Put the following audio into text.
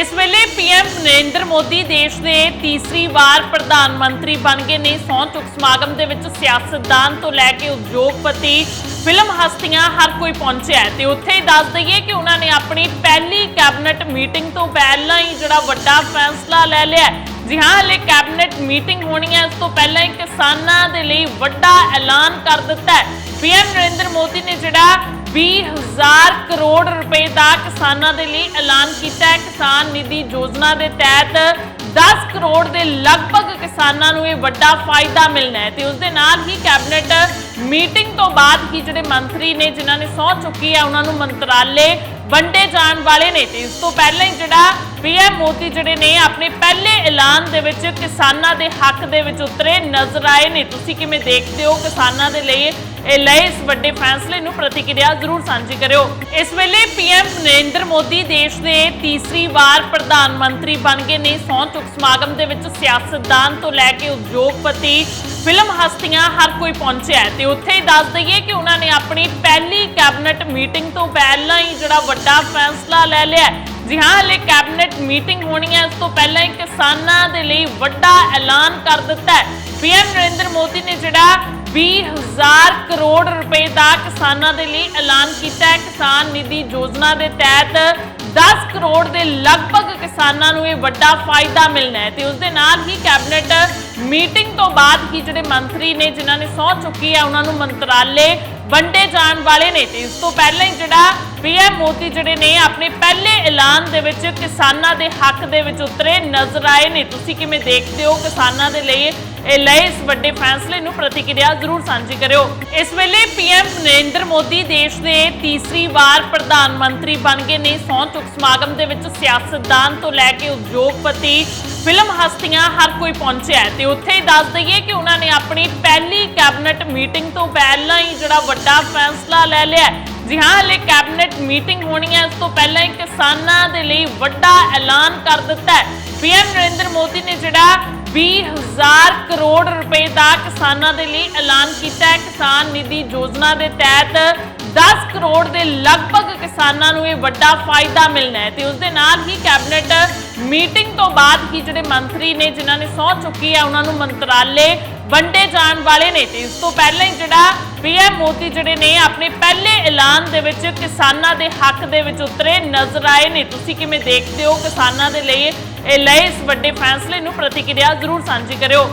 ਇਸ ਵੇਲੇ ਪੀਐਮ ਨਰਿੰਦਰ ਮੋਦੀ ਦੇਸ਼ ਦੇ ਤੀਸਰੀ ਵਾਰ ਪ੍ਰਧਾਨ ਮੰਤਰੀ ਬਣ ਗਏ ਨੇ। ਸਹੁੰ ਚੁੱਕ ਸਮਾਗਮ ਦੇ ਵਿੱਚ ਸਿਆਸਤਦਾਨ ਤੋਂ ਲੈ ਕੇ ਉਦਯੋਗਪਤੀ ਫਿਲਮ ਹਸਤੀਆਂ ਹਰ ਕੋਈ ਪਹੁੰਚਿਆ ਹੈ ਤੇ ਉੱਥੇ ਹੀ ਦੱਸ ਦਈਏ ਕਿ ਉਹਨਾਂ ਨੇ ਆਪਣੀ ਪਹਿਲੀ ਕੈਬਨਿਟ ਮੀਟਿੰਗ ਤੋਂ ਪਹਿਲਾਂ ਹੀ ਜਿਹੜਾ ਵੱਡਾ ਫੈਸਲਾ ਲੈ ਲਿਆ ਜੀ ਹਾਂ, ਹਲੇ ਕੈਬਨਿਟ ਮੀਟਿੰਗ ਹੋਣੀ ਹੈ। ਇਸ ਤੋਂ ਪਹਿਲਾਂ ਹੀ ਕਿਸਾਨਾਂ ਦੇ ਲਈ ਵੱਡਾ ਐਲਾਨ ਕਰ ਦਿੱਤਾ ਹੈ। ਪੀਐਮ ਨਰਿੰਦਰ ਮੋਦੀ ਨੇ ਜਿਹੜਾ 20000 ਕਰੋੜ ਰੁਪਏ ਦਾ ਕਿਸਾਨਾਂ ਦੇ ਲਈ ਐਲਾਨ ਕੀਤਾ ਹੈ। ਕਿਸਾਨ ਨਿਧੀ ਯੋਜਨਾ ਦੇ ਤਹਿਤ 10 ਕਰੋੜ ਦੇ ਲਗਭਗ ਕਿਸਾਨਾਂ ਨੂੰ ਇਹ ਵੱਡਾ ਫਾਇਦਾ ਮਿਲਣਾ ਹੈ ਤੇ ਉਸ ਦੇ ਨਾਲ ਹੀ ਕੈਬਨਿਟ ਮੀਟਿੰਗ ਤੋਂ ਬਾਅਦ ਹੀ ਜਿਹੜੇ ਮੰਤਰੀ ਨੇ, ਜਿਨ੍ਹਾਂ ਨੇ ਸਹੁੰ ਚੁੱਕੀ ਹੈ ਉਹਨਾਂ ਨੂੰ ਮੰਤਰਾਲੇ ਵੰਡੇ ਜਾਣ ਵਾਲੇ ਨੇ। ਤੇ ਇਸ ਤੋਂ ਪਹਿਲਾਂ ਹੀ ਜਿਹੜਾ ਪੀਐਮ ਮੋਦੀ ਜਿਹੜੇ ਨੇ, ਆਪਣੇ ਪਹਿਲੇ ਐਲਾਨ ਦੇ ਵਿੱਚ ਕਿਸਾਨਾਂ ਦੇ ਹੱਕ ਦੇ ਵਿੱਚ ਉਤਰੇ, ਨਜ਼ਰ ਆਏ ਨੇ। ਤੁਸੀਂ ਕਿਵੇਂ ਦੇਖਦੇ ਹੋ ਕਿਸਾਨਾਂ ਦੇ ਲਈ ਇਹ ਲਏ ਇਸ ਵੱਡੇ ਫੈਸਲੇ ਨੂੰ? ਪ੍ਰਤੀਕਿਰਿਆ ਜ਼ਰੂਰ ਸਾਂਝੀ ਕਰਿਓ। ਇਸ ਵੇਲੇ ਪੀਐਮ ਨਰਿੰਦਰ ਮੋਦੀ ਦੇਸ਼ ਦੇ ਤੀਸਰੀ ਵਾਰ ਪ੍ਰਧਾਨ ਮੰਤਰੀ ਬਣ ਗਏ ਨੇ। ਸਹੁੰ ਚੁੱਕ ਸਮਾਗਮ ਦੇ ਵਿੱਚ ਸਿਆਸਤਦਾਨ ਤੋਂ ਲੈ ਕੇ ਉਦਯੋਗਪਤੀ ਫਿਲਮ ਹਸਤੀਆਂ ਹਰ ਕੋਈ ਪਹੁੰਚਿਆ ਤੇ ਉੱਥੇ ਹੀ ਦੱਸ ਦਈਏ ਕਿ ਉਹਨਾਂ ਨੇ ਆਪਣੀ ਪਹਿਲੀ ਕੈਬਨਿਟ ਮੀਟਿੰਗ ਤੋਂ ਪਹਿਲਾਂ ਹੀ ਜਿਹੜਾ ਵੱਡਾ ਫੈਸਲਾ ਲੈ ਲਿਆ ਜੀ ਹਾਂ, ਹਲੇ ਕੈਬਨਿਟ ਮੀਟਿੰਗ ਹੋਣੀ ਹੈ, ਇਸ ਤੋਂ ਪਹਿਲਾਂ ਹੀ ਕਿਸਾਨਾਂ ਦੇ ਲਈ ਵੱਡਾ ਐਲਾਨ ਕਰ ਦਿੱਤਾ ਹੈ। ਪੀਐਮ ਨਰਿੰਦਰ ਮੋਦੀ ਨੇ ਜਿਹੜਾ 20000 ਕਰੋੜ ਰੁਪਏ ਦਾ ਕਿਸਾਨਾਂ ਦੇ ਲਈ ਐਲਾਨ ਕੀਤਾ ਹੈ। ਕਿਸਾਨ ਨਿਧੀ ਯੋਜਨਾ ਦੇ ਤਹਿਤ 10 ਕਰੋੜ ਦੇ ਲਗਭਗ ਕਿਸਾਨਾਂ ਨੂੰ ਇਹ ਵੱਡਾ ਫਾਇਦਾ ਮਿਲਣਾ ਹੈ ਤੇ ਉਸ ਦੇ ਨਾਲ ਹੀ ਕੈਬਨਿਟ ਮੀਟਿੰਗ ਤੋਂ ਬਾਅਦ ਹੀ ਜਿਹੜੇ ਮੰਤਰੀ ਨੇ, ਜਿਨ੍ਹਾਂ ਨੇ ਸਹੁੰ ਚੁੱਕੀ ਹੈ, ਉਹਨਾਂ ਨੂੰ ਮੰਤਰਾਲੇ ਵੰਡੇ ਜਾਣ ਵਾਲੇ ਨੇ ਤੇ ਇਸ ਤੋਂ ਪਹਿਲਾਂ ਹੀ ਜਿਹੜਾ ਪੀਐਮ ਮੋਦੀ ਜਿਹੜੇ ਨੇ, ਆਪਣੇ ਪਹਿਲੇ ਐਲਾਨ ਦੇ ਵਿੱਚ ਕਿਸਾਨਾਂ ਦੇ ਹੱਕ ਦੇ ਵਿੱਚ ਉਤਰੇ, ਨਜ਼ਰ ਆਏ ਨੇ। ਤੁਸੀਂ ਕਿਵੇਂ ਦੇਖਦੇ ਹੋ ਕਿਸਾਨਾਂ ਦੇ ਲਈ ਇਹ ਲਏ ਇਸ ਵੱਡੇ ਫੈਸਲੇ ਨੂੰ? ਪ੍ਰਤੀਕਿਰਿਆ ਜ਼ਰੂਰ ਸਾਂਝੀ ਕਰਿਓ। ਇਸ ਵੇਲੇ ਪੀਐਮ ਨਰਿੰਦਰ ਮੋਦੀ ਦੇਸ਼ ਦੇ ਤੀਸਰੀ ਵਾਰ ਪ੍ਰਧਾਨ ਮੰਤਰੀ ਬਣ ਗਏ ਨੇ। ਸਹੁੰ ਚੁੱਕ ਸਮਾਗਮ ਦੇ ਵਿੱਚ ਸਿਆਸਤਦਾਨ ਤੋਂ ਲੈ ਕੇ ਉਦਯੋਗਪਤੀ ਫਿਲਮ ਹਸਤੀਆਂ ਹਰ ਕੋਈ ਪਹੁੰਚਿਆ ਹੈ ਤੇ ਉੱਥੇ ਹੀ ਦੱਸ ਦਈਏ ਕਿ ਉਹਨਾਂ ਨੇ ਆਪਣੀ ਪਹਿਲੀ ਕੈਬਨਿਟ ਮੀਟਿੰਗ ਤੋਂ ਪਹਿਲਾਂ ਹੀ ਜਿਹੜਾ ਵੱਡਾ ਫੈਸਲਾ ਲੈ ਲਿਆ ਜੀ ਹਾਂ, ਹਲੇ ਕੈਬਨਿਟ ਮੀਟਿੰਗ ਹੋਣੀ ਹੈ, ਇਸ ਤੋਂ ਪਹਿਲਾਂ ਹੀ ਕਿਸਾਨਾਂ ਦੇ ਲਈ ਵੱਡਾ ਐਲਾਨ ਕਰ ਦਿੱਤਾ ਹੈ। ਪੀਐਮ ਨਰਿੰਦਰ ਮੋਦੀ ਨੇ ਜਿਹੜਾ 20000 ਕਰੋੜ ਰੁਪਏ ਦਾ ਕਿਸਾਨਾਂ ਦੇ ਲਈ ਐਲਾਨ ਕੀਤਾ ਹੈ। ਕਿਸਾਨ ਨਿਧੀ ਯੋਜਨਾ ਦੇ ਤਹਿਤ 10 ਕਰੋੜ ਦੇ ਲਗਭਗ ਕਿਸਾਨਾਂ ਨੂੰ ਇਹ ਵੱਡਾ ਫਾਇਦਾ ਮਿਲਣਾ ਹੈ ਤੇ ਉਸ ਦੇ ਨਾਲ ਹੀ ਕੈਬਨਿਟ ਮੀਟਿੰਗ ਤੋਂ ਬਾਅਦ ਹੀ ਜਿਹੜੇ ਮੰਤਰੀ ਨੇ, ਜਿਨ੍ਹਾਂ ਨੇ ਸਹੁੰ ਚੁੱਕੀ ਹੈ, ਉਹਨਾਂ ਨੂੰ ਮੰਤਰਾਲੇ ਵੰਡੇ ਜਾਣ ਵਾਲੇ ਨੇ ਤੇ ਇਸ ਤੋਂ ਪਹਿਲਾਂ ਹੀ ਜਿਹੜਾ ਪੀਐਮ ਮੋਦੀ ਜਿਹੜੇ ਨੇ, ਆਪਣੇ ਪਹਿਲੇ ਐਲਾਨ ਦੇ ਵਿੱਚ ਕਿਸਾਨਾਂ ਦੇ ਹੱਕ ਦੇ ਵਿੱਚ ਉਤਰੇ, ਨਜ਼ਰ ਆਏ ਨੇ। ਤੁਸੀਂ ਕਿਵੇਂ ਦੇਖਦੇ ਹੋ ਕਿਸਾਨਾਂ ਦੇ ਲਈ ਇਹ ਲਏ ਇਸ ਵੱਡੇ ਫੈਸਲੇ ਨੂੰ? ਪ੍ਰਤੀਕਿਰਿਆ ਜ਼ਰੂਰ ਸਾਂਝੀ ਕਰਿਓ।